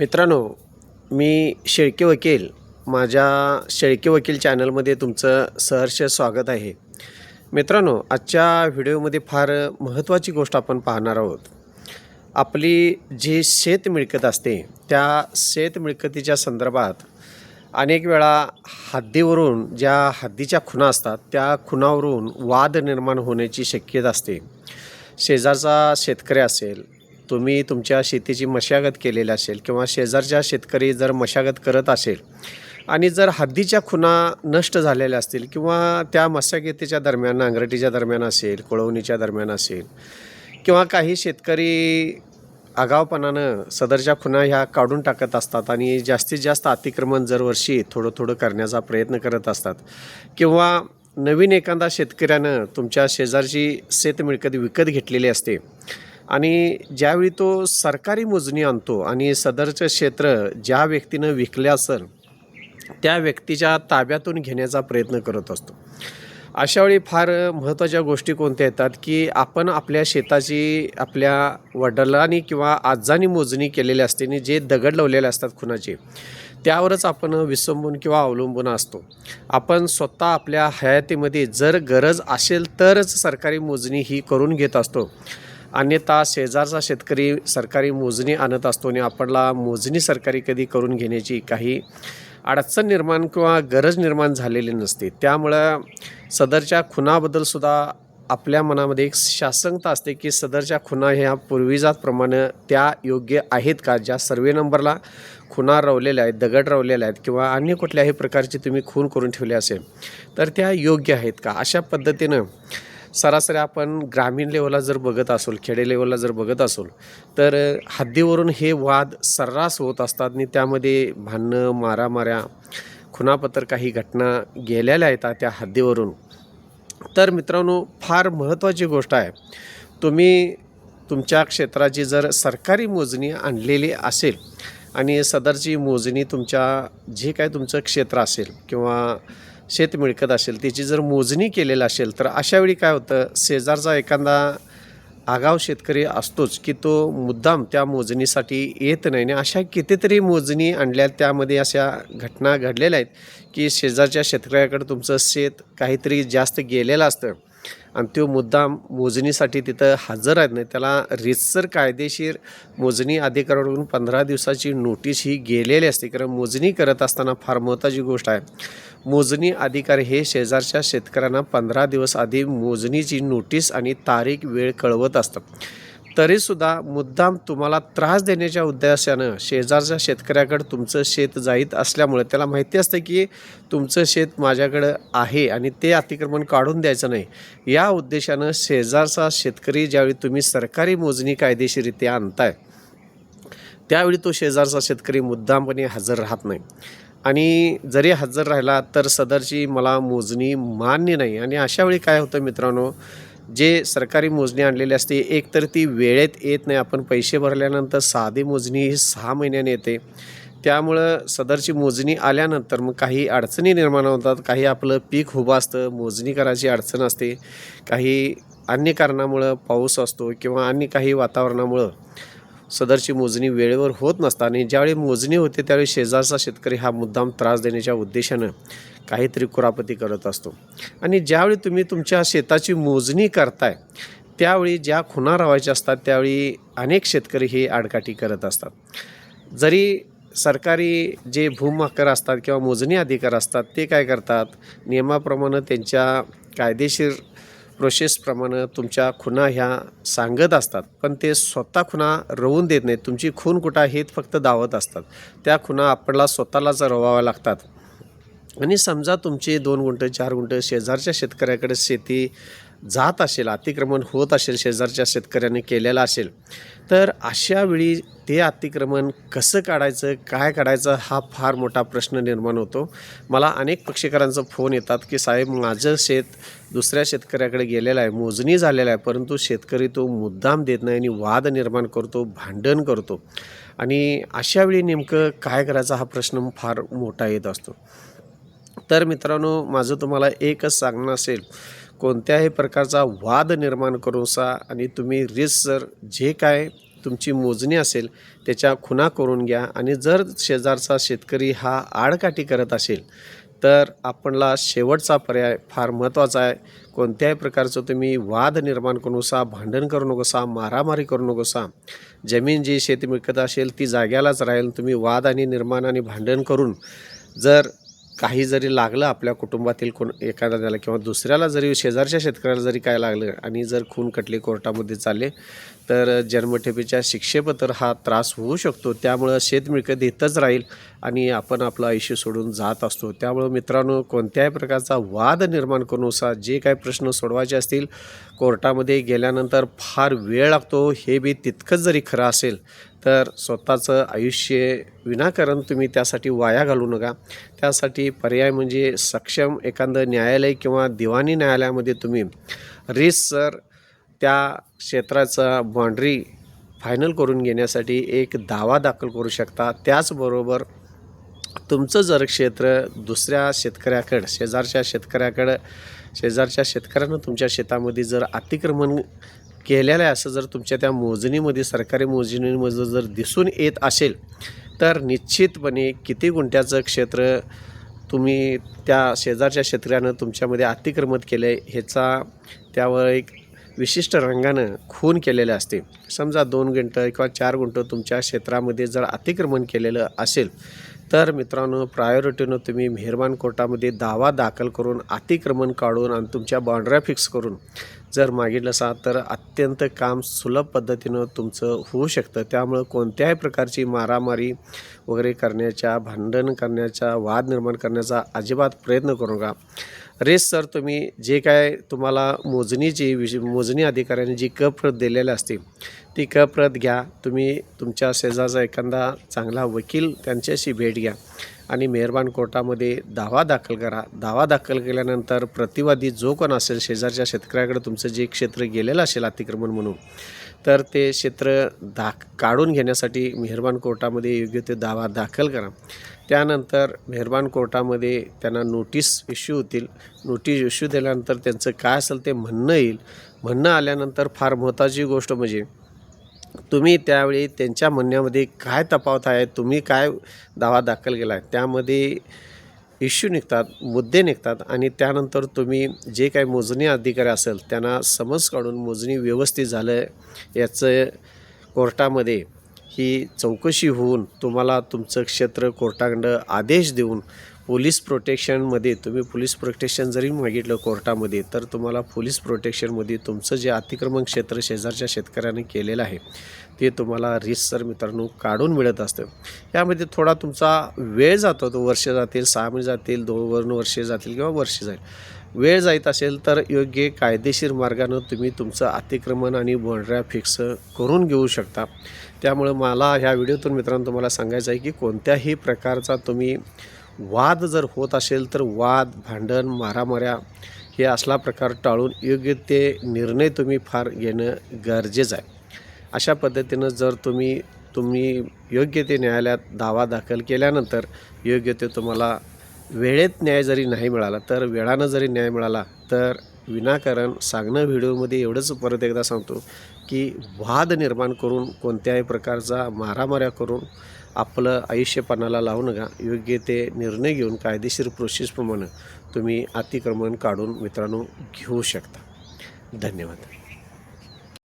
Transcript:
मित्रांनो मी शेळके वकील. माझ्या शेळके वकील चॅनलमध्ये तुमचं सहर्ष स्वागत आहे. मित्रांनो आजच्या व्हिडिओमध्ये फार महत्त्वाची गोष्ट आपण पाहणार आहोत. आपली जी शेत मिळकत असते त्या शेत मिळकतीच्या संदर्भात अनेक वेळा हद्दीवरून ज्या हद्दीच्या खुणा असतात त्या खुणावरून वाद निर्माण होण्याची शक्यता असते. शेजारचा शेतकरी असेल तुम्ही तुमच्या शेतीची मशागत केलेली असेल किंवा शेजारच्या शेतकरी जर मशागत करत असेल आणि जर हद्दीच्या खुणा नष्ट झालेल्या असतील किंवा त्या मशागतीच्या दरम्यान नांगरटीच्या दरम्यान असेल कुळवणीच्या दरम्यान असेल किंवा काही शेतकरी आगावपणानं सदरच्या खुणा ह्या काढून टाकत असतात आणि जास्तीत जास्त अतिक्रमण दरवर्षी थोडं थोडं करण्याचा प्रयत्न करत असतात किंवा नवीन एखादा शेतकऱ्यानं तुमच्या शेजारची शेतमिळकत विकत घेतलेली असते आणि ज्यावेळी तो सरकारी मोजणी आणतो आणि सदरचं क्षेत्र ज्या व्यक्तीनं विकले असेल त्या व्यक्तीच्या ताब्यातून घेण्याचा प्रयत्न करत असतो. अशावेळी फार महत्त्वाच्या गोष्टी कोणत्या येतात की आपण आपल्या शेताची आपल्या वडिलांनी किंवा आजांनी मोजणी केलेली असते आणि जे दगड लावलेले असतात खुनाचे त्यावरच आपण विसंबून किंवा अवलंबून असतो. आपण स्वतः आपल्या हयातीमध्ये जर गरज असेल तरच सरकारी मोजणी ही करून घेत असतो. अन्यथा शेजारचा शेतकरी सरकारी मोजणी आणत असतो आणि आपल्याला मोजणी सरकारी कधी करून घेण्याची काही अडचण निर्माण किंवा गरज निर्माण झालेली नसते. त्यामुळं सदरच्या खुनाबद्दलसुद्धा आपल्या मनामध्ये एक शासंकता असते की सदरच्या खुना ह्या पूर्वीजातप्रमाणे त्या योग्य आहेत का? ज्या सर्वे नंबरला खुना रवलेल्या आहेत दगड रवलेल्या आहेत किंवा अन्य कुठल्याही प्रकारची तुम्ही खून करून ठेवले असेल तर त्या योग्य आहेत का? अशा पद्धतीनं सरासरी आपण ग्रामीण लेवलला जर बघत असोल खेडे लेवलला जर बघत असोल तर हद्दीवरून हे वाद सर्रास होत असतात आणि त्यामध्ये भांडणं मारामाऱ्या खुनापत्र काही घटना गेलेल्या आहेत त्या हद्दीवरून. तर मित्रांनो फार महत्त्वाची गोष्ट आहे. तुम्ही तुमच्या क्षेत्राची जर सरकारी मोजणी आणलेली असेल आणि सदरची मोजणी तुमच्या जे काय तुमचं क्षेत्र असेल किंवा शेत मिळकत असेल त्याची जर मोजणी केलेलं असेल तर अशावेळी काय होतं? शेजारचा एखादा आगाव शेतकरी असतोच की तो मुद्दाम त्या मोजणीसाठी येत नाही. आणि अशा कितीतरी मोजणी आणल्या त्यामध्ये अशा घटना घडलेल्या आहेत की शेजारच्या शेतकऱ्याकडे तुमचं शेत काहीतरी जास्त गेलेलं असतं आणि तो मुद्दाम मोजणीसाठी तिथं हजर आहेत नाही त्याला रितसर कायदेशीर मोजणी अधिकाऱ्याकडून पंधरा दिवसाची नोटीस ही गेलेली असते. कारण मोजणी करत असताना फार महत्त्वाची गोष्ट आहे. मोजणी अधिकारी हे शेजारच्या शेतकऱ्यांना पंधरा दिवस आधी मोजणीची नोटीस आणि तारीख वेळ कळवत असतात. तरीसुद्धा मुद्दाम तुम्हाला त्रास देण्याच्या उद्देशानं शेजारच्या शेतकऱ्याकडं तुमचं शेत जाईत असल्यामुळे त्याला माहिती असतं की तुमचं शेत माझ्याकडं आहे आणि ते अतिक्रमण काढून द्यायचं नाही. या उद्देशानं शेजारचा शेतकरी ज्यावेळी तुम्ही सरकारी मोजणी कायदेशीरित्या आणताय त्यावेळी तो शेजारचा शेतकरी मुद्दामपणे हजर राहत नाही. आणि जरी हजर राहिला तर सदरची मला मोजणी मान्य नाही. आणि अशावेळी काय होतं मित्रांनो जे सरकारी मोजणी आणलेली असते एक तर ती वेळेत येत नाही. आपण पैसे भरल्यानंतर साधी मोजणी ही सहा महिन्याने येते. त्यामुळं सदरची मोजणी आल्यानंतर मग काही अडचणी निर्माण होतात. काही आपलं पीक उभं असतं मोजणी करायची अडचण असते. काही अन्य कारणामुळं पाऊस असतो किंवा अन्य काही वातावरणामुळं. सदरची मोजणी वेळेवर होत नसताना आणि ज्यावेळी मोजणी होते त्यावेळी शेजारचा शेतकरी हा मुद्दाम त्रास देण्याच्या उद्देशानं काहीतरी कुरापती करत असतो. आणि ज्यावेळी तुम्ही तुमच्या शेताची मोजणी करताय त्यावेळी ज्या खुणा रावायच्या असतात त्यावेळी अनेक शेतकरी हे आडकाठी करत असतात. जरी सरकारी जे भूमाकर असतात किंवा मोजणी अधिकार असतात ते काय करतात? नियमाप्रमाणे त्यांच्या कायदेशीर प्रोसेसप्रमाणे तुमच्या खुणा ह्या सांगत असतात. पण ते स्वतः खुणा रवून देत नाहीत. तुमची खून कुठं आहे फक्त दावत असतात. त्या खुणा आपल्याला स्वतःलाच रवाव्या लागतात. आणि समजा तुमचे दोन गुंठ चार गुंठ शेजारच्या शेतकऱ्याकडे शेती जात असेल अतिक्रमण होत असेल शेजारच्या शेतकऱ्याने केलेलं असेल तर अशा वेळी ते अतिक्रमण कसं काढायचं काय काढायचं हा फार मोठा प्रश्न निर्माण होतो. मला अनेक पक्षकारांचा फोन येतात की साहेब माझं शेत दुसऱ्या शेतकऱ्याकडे गेलेलं आहे मोजणी झालेला आहे परंतु शेतकरी तो मुद्दाम देत नाही आणि वाद निर्माण करतो भांडण करतो. आणि अशावेळी नेमकं काय करायचा हा प्रश्न फार मोठा येत असतो. तर मित्रांनो माझं तुम्हाला एकच सांगणं असेल कोणत्याही प्रकारचा वाद निर्माण करूसा आणि तुम्ही रिसर जर जे काय तुमची मोजणी असेल त्याच्या खुणा करून घ्या. आणि जर शेजारचा शेतकरी हा आडकाठी करत असेल तर आपणला शेवटचा पर्याय फार महत्त्वाचा आहे. कोणत्याही प्रकारचं तुम्ही वाद निर्माण करू नकोसा भांडण करू नकोसा मारामारी करू नकोसा जमीन जी शेती मिळकत असेल ती जाग्यालाच राहील. तुम्ही वाद आणि निर्माण आणि भांडण करून जर काही जरी लागलं आपल्या कुटुंबातील कोण एखाद्याला किंवा दुसऱ्याला जरी शेजारच्या शेतकऱ्याला जरी काय लागलं आणि जर खून खटले कोर्टामध्ये चालले तर जन्मठेपेच्या शिक्षेपत्र हा त्रास होऊ शकतो. त्यामुळं शेतमिळकत इथंच राहील आणि आपण आपलं आयुष्य सोडून जात असतो. त्यामुळं मित्रांनो कोणत्याही प्रकारचा वाद निर्माण करू जे काही प्रश्न सोडवायचे असतील कोर्टामध्ये गेल्यानंतर फार वेळ लागतो. हे बी तितकंच जरी खरं असेल तर स्वतःचं आयुष्य विनाकारण तुम्ही त्यासाठी वाया घालू नका. त्यासाठी पर्याय म्हणजे सक्षम एखादं न्यायालय किंवा दिवाणी न्यायालयामध्ये तुम्ही सर त्या क्षेत्राचा बाँड्री फायनल करून घेण्यासाठी एक दावा दाखल करू शकता. त्याचबरोबर तुमचं जर क्षेत्र दुसऱ्या शेतकऱ्याकडं शेजारच्या शेतकऱ्याकडं शेजारच्या शेतकऱ्यानं तुमच्या शेतामध्ये जर अतिक्रमण केलेलं आहे असं जर तुमच्या त्या मोजणीमध्ये सरकारी मोजणीमध्ये जर दिसून येत असेल तर निश्चितपणे किती गुंठ्याचं क्षेत्र तुम्ही त्या शेजारच्या शेतकऱ्यानं तुमच्यामध्ये अतिक्रमण केलं आहे ह्याचा त्यावर एक विशिष्ट रंगानं खून केलेले असते. समजा दोन गुंठं किंवा चार गुंठं तुमच्या क्षेत्रामध्ये जर अतिक्रमण केलेलं असेल तर मित्रांनो प्रायोरिटीनं तुम्ही मेहरबान कोर्टामध्ये दावा दाखल करून अतिक्रमण काढून आणि तुमच्या बाउंड्र्या फिक्स करून जर मागितलं असाल तर अत्यंत काम सुलभ पद्धतीनं तुमचं होऊ शकतं. त्यामुळं कोणत्याही प्रकारची मारामारी वगैरे करण्याच्या भांडण करण्याचा वाद निर्माण करण्याचा अजिबात प्रयत्न करू नका. रेस सर तुम्ही जे काय तुम्हाला मोजणीची विश मोजणी अधिकाऱ्याने जी क प्रत दिलेली असते ती क प्रत घ्या. तुम्ही तुमच्या शेजारचा एखादा चांगला वकील त्यांच्याशी भेट घ्या आणि मेहरबान कोर्टामध्ये दावा दाखल करा. दावा दाखल केल्यानंतर प्रतिवादी जो कोण असेल शेजारच्या शेतकऱ्याकडे तुमचं जे क्षेत्र गेलेलं असेल अतिक्रमण म्हणून तर ते क्षेत्र दाख काढून घेण्यासाठी मेहरबान कोर्टामध्ये योग्य ते दावा दाखल करा. त्यानंतर मेहरबान कोर्टामध्ये त्यांना नोटीस इश्यू होतील. नोटीस इश्यू दिल्यानंतर त्यांचं काय असेल ते म्हणणं येईल. म्हणणं आल्यानंतर फार महत्त्वाची गोष्ट म्हणजे तुम्ही त्यावेळी त्यांच्या म्हणण्यामध्ये काय तपावत आहे तुम्ही काय दावा दाखल केला आहे त्यामध्ये इश्यू निघतात मुद्दे निघतात आणि त्यानंतर तुम्ही जे काही मोजणी अधिकारी असेल त्यांना समज काढून मोजणी व्यवस्थित झालं याचं कोर्टामध्ये ही चौकशी होऊन तुम्हाला तुमचं क्षेत्र कोर्टाकडं आदेश देऊन पोलीस प्रोटेक्शनमध्ये तुम्ही पोलीस प्रोटेक्शन जरी मागितलं कोर्टामध्ये तर तुम्हाला पोलीस प्रोटेक्शनमध्ये तुमचं जे अतिक्रमण क्षेत्र शेजारच्या शेतकऱ्याने केलेलं आहे ते तुम्हाला रिसर मित्रांनो काढून मिळत असतं. यामध्ये थोडा तुमचा वेळ जातो तो वर्ष जातील सहा महिने जातील दोन वर्षे जातील किंवा वर्ष जाईल. वेळ जायत असेल तर योग्य कायदेशीर मार्गानं तुम्ही तुमचं अतिक्रमण आणि बोंडऱ्या फिक्स करून घेऊ शकता. त्यामुळं मला ह्या व्हिडिओतून मित्रांनो तुम्हाला सांगायचं आहे की कोणत्याही प्रकारचा तुम्ही वाद जर होत असेल तर वाद भांडण मारामाऱ्या हे असला प्रकार टाळून योग्य ते निर्णय तुम्ही फार घेणं गरजेचं आहे. अशा पद्धतीनं जर तुम्ही तुम्ही योग्य ते न्यायालयात दावा दाखल केल्यानंतर योग्य ते तुम्हाला वेळेत न्याय जरी नाही मिळाला तर वेळानं जरी न्याय मिळाला तर विनाकारण सांगणं व्हिडिओमध्ये एवढंच परत एकदा सांगतो की वाद निर्माण करून कोणत्याही प्रकारचा मारामाऱ्या करून आपलं आयुष्यपणाला लावू नका. योग्य ते निर्णय घेऊन कायदेशीर प्रोसेसप्रमाणे तुम्ही अतिक्रमण काढून मित्रांनो घेऊ शकता. धन्यवाद.